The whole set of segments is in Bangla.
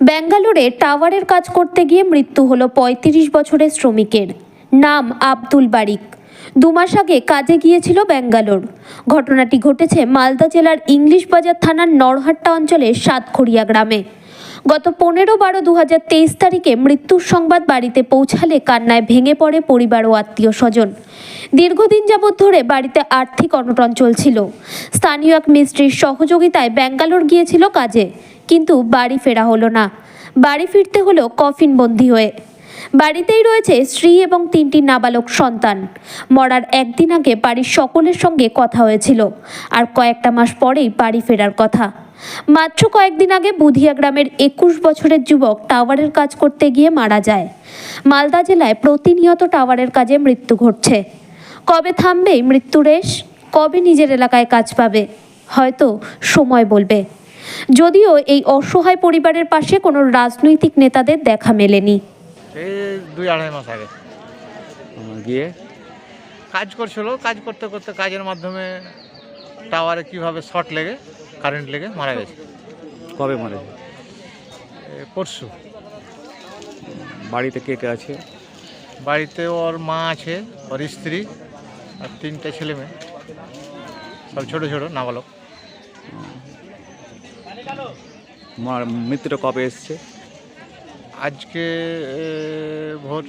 ব্যাঙ্গালোরে টাওয়ারের কাজ করতে গিয়ে মৃত্যু হলো পঁয়ত্রিশ বছরের শ্রমিকের। নাম আব্দুল বারিক। দু মাস আগে কাজে গিয়েছিল ব্যাঙ্গালোর। ঘটনাটি ঘটেছে মালদা জেলার ইংলিশ বাজার থানার নরহাট্টা অঞ্চলের সাতখড়িয়া গ্রামে। গত পনেরো বারো দু তারিখে মৃত্যুর সংবাদ বাড়িতে পৌঁছালে কান্নায় ভেঙে পড়ে পরিবার ও আত্মীয় স্বজন। দীর্ঘদিন যাবৎ ধরে বাড়িতে আর্থিক অনটন চলছিল। স্থানীয় এক মিস্ত্রির সহযোগিতায় ব্যাঙ্গালোর গিয়েছিল কাজে। কিন্তু বাড়ি ফেরা হলো না। বাড়ি ফিরতে হলো কফিনবন্দি হয়ে। বাড়িতেই রয়েছে স্ত্রী এবং তিনটি নাবালক সন্তান। মরার একদিন আগে বাড়ির সকলের সঙ্গে কথা হয়েছিল আর কয়েকটা মাস পরেই বাড়ি ফেরার কথা। মাত্র কয়েকদিন আগে বুধিয়া গ্রামের একুশ বছরের যুবক টাওয়ারের কাজ করতে গিয়ে মারা যায়। মালদা জেলায় প্রতিনিয়ত টাওয়ারের কাজে মৃত্যু ঘটছে। কবে থামবে এই মৃত্যু রেশ? কবে নিজের এলাকায় কাজ পাবে? হয়তো সময় বলবে। যদিও এই অসহায় পরিবারের পাশে কোনো রাজনৈতিক নেতাদের দেখা মেলেনি। এই দুই আড়াই মাস আগে। গিয়ে কাজ করছিল কাজ করতে করতে কাজের মাধ্যমে টাওয়ারে কীভাবে শর্ট লেগে কারেন্ট লেগে মারা গেছে। কবে মারা এ, পরশু। বাড়িতে কে কে আছে? বাড়িতে ওর মা আছে ওর স্ত্রী আর তিনটে ছেলে মেয়ে। সব ছোটো ছোটো নাবালক। মৃত্যুটা কবে এসছে? আজকে ভোর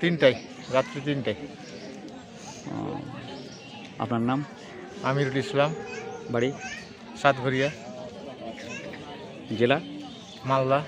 তিনটায় রাত্রি তিনটায়। আপনার নাম? আমিরুল ইসলাম। বাড়ি? সাতঘরিয়া। জেলা? মালদা।